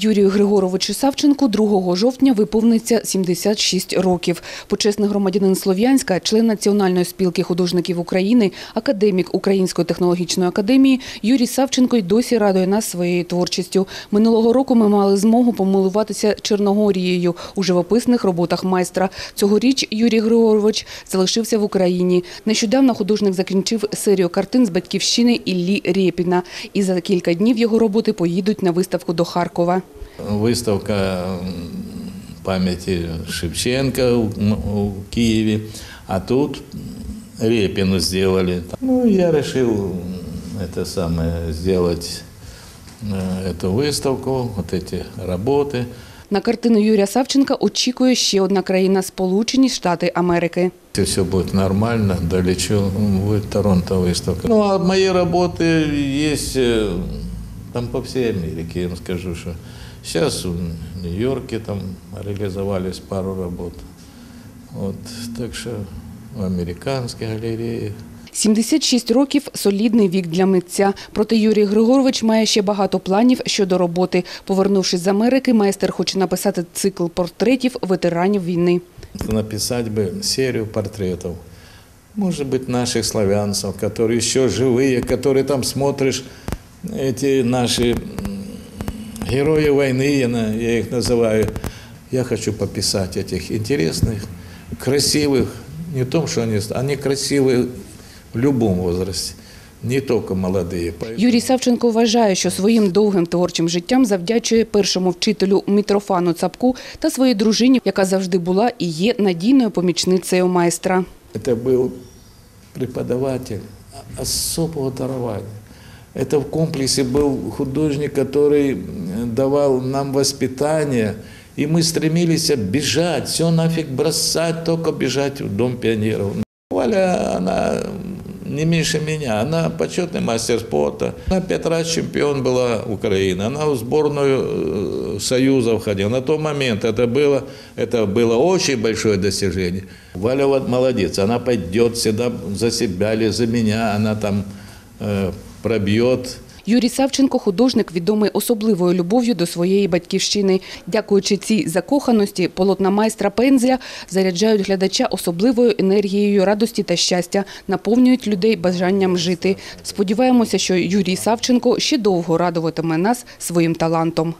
Юрію Григоровичу Савченку 2 жовтня виповниться 76 років. Почесний громадянин Слов'янська, член Національної спілки художників України, академік Української технологічної академії Юрій Савченко й досі радує нас своєю творчістю. Минулого року ми мали змогу помилуватися Чорногорією у живописних роботах майстра. Цьогоріч Юрій Григорович залишився в Україні. Нещодавно художник закінчив серію картин з батьківщини Іллі Рєпіна. І за кілька днів його роботи поїдуть на виставку до Харкова. Выставка м, памяти Шевченко у, у Киеве, а тут Репину сделали. Ну, я решил м, это самое сделать э, эту выставку, вот эти работы. На картину Юрія Савченка очікує ще одна країна – Сполучені Штати Америки. Если все будет нормально, долечу, м, будет Торонто выставка. Ну, а мои работы есть э, там по всей Америке, я вам скажу, что сейчас в Нью-Йорке там реализовались пару работ. Вот, так что в американских галереях. 76 років – солідний вік для митця. Проте Юрій Григорович має ще багато планів щодо роботи. Повернувшись з Америки, майстер хоче написати цикл портретів ветеранів війни. Написать бы серию портретов. Может быть, наших славянцев, которые еще живые, которые там смотришь, эти наши м, герои войны, я, на- я их называю. Я хочу пописать этих интересных, красивых, не в том, что они, они красивые в любом возрасте, не только молодые. Поэтому- Юрій Савченко вважає, що своїм довгим творчим життям завдячує першому вчителю Мітрофану Цапку та своїй дружині, яка завжди була і є надійною помічницею майстра. Это был преподаватель особого дарования. Это в комплексе был художник, который м, давал нам воспитание, и мы стремились бежать, все нафиг бросать, только бежать в Дом пионеров. Валя, она не меньше меня, она почетный мастер спорта. Она пять раз чемпион была Украины, она в сборную э, Союза входила. На тот момент это было, это было очень большое достижение. Валя вот молодец, она пойдет всегда за себя или за меня, она там э, пробьет. Юрій Савченко – художник, відомий особливою любов'ю до своєї батьківщини. Дякуючи цій закоханості, полотна майстра Пензля заряджають глядача особливою енергією радості та щастя, наповнюють людей бажанням жити. Сподіваємося, що Юрій Савченко ще довго радуватиме нас своїм талантом.